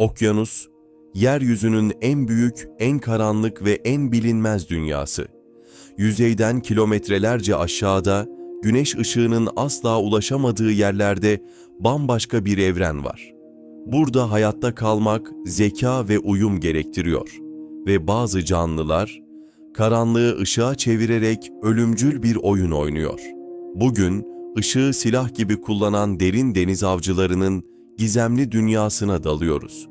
Okyanus, yeryüzünün en büyük, en karanlık ve en bilinmez dünyası. Yüzeyden kilometrelerce aşağıda, güneş ışığının asla ulaşamadığı yerlerde bambaşka bir evren var. Burada hayatta kalmak zeka ve uyum gerektiriyor ve bazı canlılar karanlığı ışığa çevirerek ölümcül bir oyun oynuyor. Bugün ışığı silah gibi kullanan derin deniz avcılarının gizemli dünyasına dalıyoruz.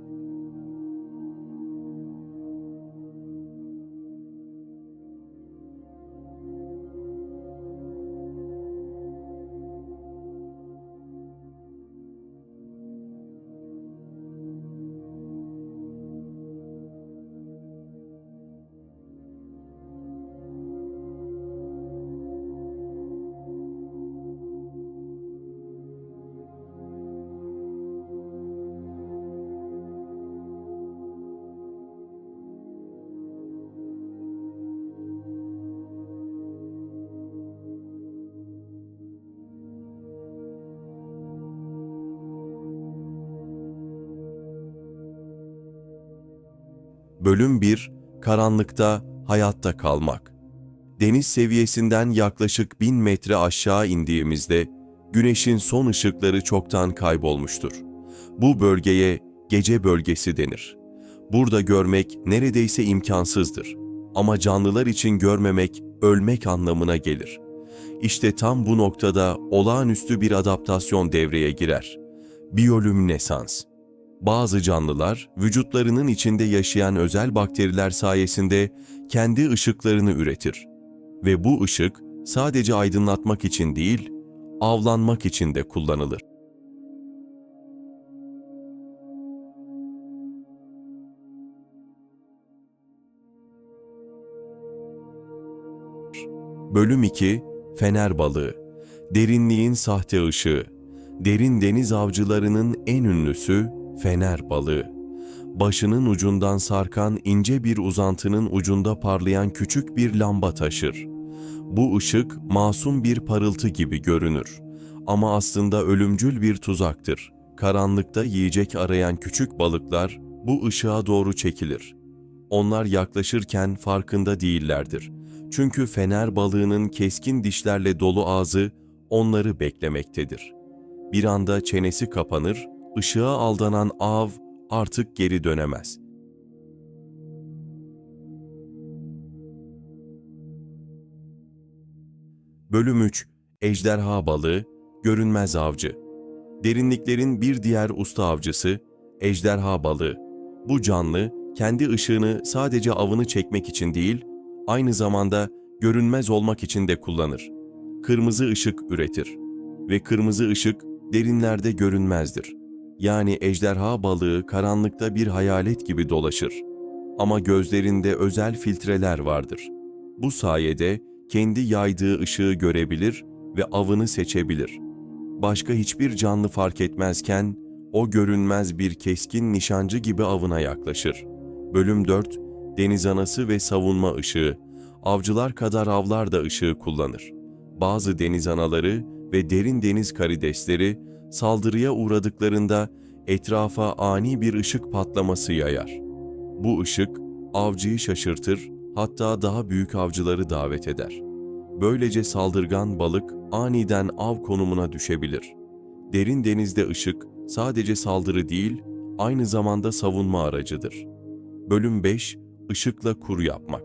Bölüm 1 Karanlıkta hayatta kalmak. Deniz seviyesinden yaklaşık 1000 metre aşağı indiğimizde güneşin son ışıkları çoktan kaybolmuştur. Bu bölgeye gece bölgesi denir. Burada görmek neredeyse imkansızdır. Ama canlılar için görmemek ölmek anlamına gelir. İşte tam bu noktada olağanüstü bir adaptasyon devreye girer. Biyolüminesans. Bazı canlılar, vücutlarının içinde yaşayan özel bakteriler sayesinde kendi ışıklarını üretir. Ve bu ışık sadece aydınlatmak için değil, avlanmak için de kullanılır. Bölüm 2 Fener balığı Derinliğin sahte ışığı Derin deniz avcılarının en ünlüsü fener balığı. Başının ucundan sarkan ince bir uzantının ucunda parlayan küçük bir lamba taşır. Bu ışık masum bir parıltı gibi görünür. Ama aslında ölümcül bir tuzaktır. Karanlıkta yiyecek arayan küçük balıklar bu ışığa doğru çekilir. Onlar yaklaşırken farkında değillerdir. Çünkü fener balığının keskin dişlerle dolu ağzı onları beklemektedir. Bir anda çenesi kapanır ışığa aldanan av artık geri dönemez. Bölüm 3 Ejderha balığı, görünmez avcı. Derinliklerin bir diğer usta avcısı, ejderha balığı. Bu canlı, kendi ışığını sadece avını çekmek için değil, aynı zamanda görünmez olmak için de kullanır. Kırmızı ışık üretir ve kırmızı ışık derinlerde görünmezdir. Yani ejderha balığı karanlıkta bir hayalet gibi dolaşır. Ama gözlerinde özel filtreler vardır. Bu sayede kendi yaydığı ışığı görebilir ve avını seçebilir. Başka hiçbir canlı fark etmezken o görünmez bir keskin nişancı gibi avına yaklaşır. Bölüm 4 Deniz anası ve savunma ışığı. Avcılar kadar avlar da ışığı kullanır. Bazı deniz anaları ve derin deniz karidesleri saldırıya uğradıklarında etrafa ani bir ışık patlaması yayar. Bu ışık avcıyı şaşırtır, hatta daha büyük avcıları davet eder. Böylece saldırgan balık aniden av konumuna düşebilir. Derin denizde ışık sadece saldırı değil, aynı zamanda savunma aracıdır. Bölüm 5 Işıkla kur yapmak.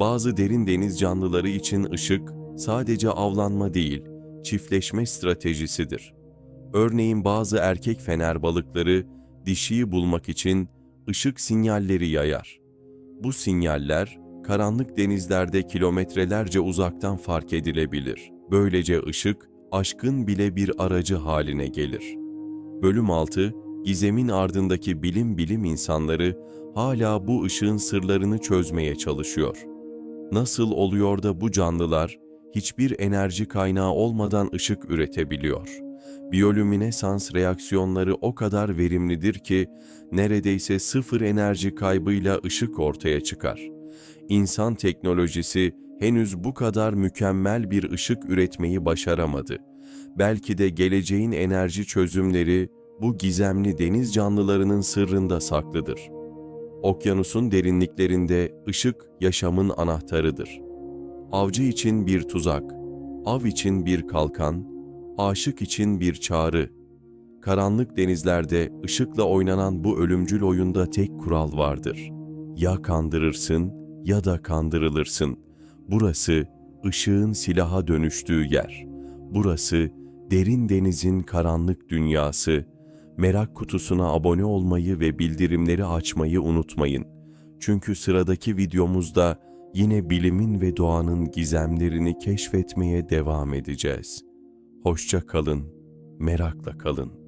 Bazı derin deniz canlıları için ışık sadece avlanma değil, çiftleşme stratejisidir. Örneğin bazı erkek fener balıkları dişiyi bulmak için ışık sinyalleri yayar. Bu sinyaller karanlık denizlerde kilometrelerce uzaktan fark edilebilir. Böylece ışık aşkın bile bir aracı haline gelir. Bölüm 6 Gizemin ardındaki bilim bilim insanları hala bu ışığın sırlarını çözmeye çalışıyor. Nasıl oluyor da bu canlılar hiçbir enerji kaynağı olmadan ışık üretebiliyor? Biyolüminesans reaksiyonları o kadar verimlidir ki neredeyse sıfır enerji kaybıyla ışık ortaya çıkar. İnsan teknolojisi henüz bu kadar mükemmel bir ışık üretmeyi başaramadı. Belki de geleceğin enerji çözümleri bu gizemli deniz canlılarının sırrında saklıdır. Okyanusun derinliklerinde ışık yaşamın anahtarıdır. Avcı için bir tuzak, av için bir kalkan, aşık için bir çağrı. Karanlık denizlerde ışıkla oynanan bu ölümcül oyunda tek kural vardır. Ya kandırırsın ya da kandırılırsın. Burası ışığın silaha dönüştüğü yer. Burası derin denizin karanlık dünyası. Merak kutusuna abone olmayı ve bildirimleri açmayı unutmayın. Çünkü sıradaki videomuzda yine bilimin ve doğanın gizemlerini keşfetmeye devam edeceğiz. Hoşça kalın, merakla kalın.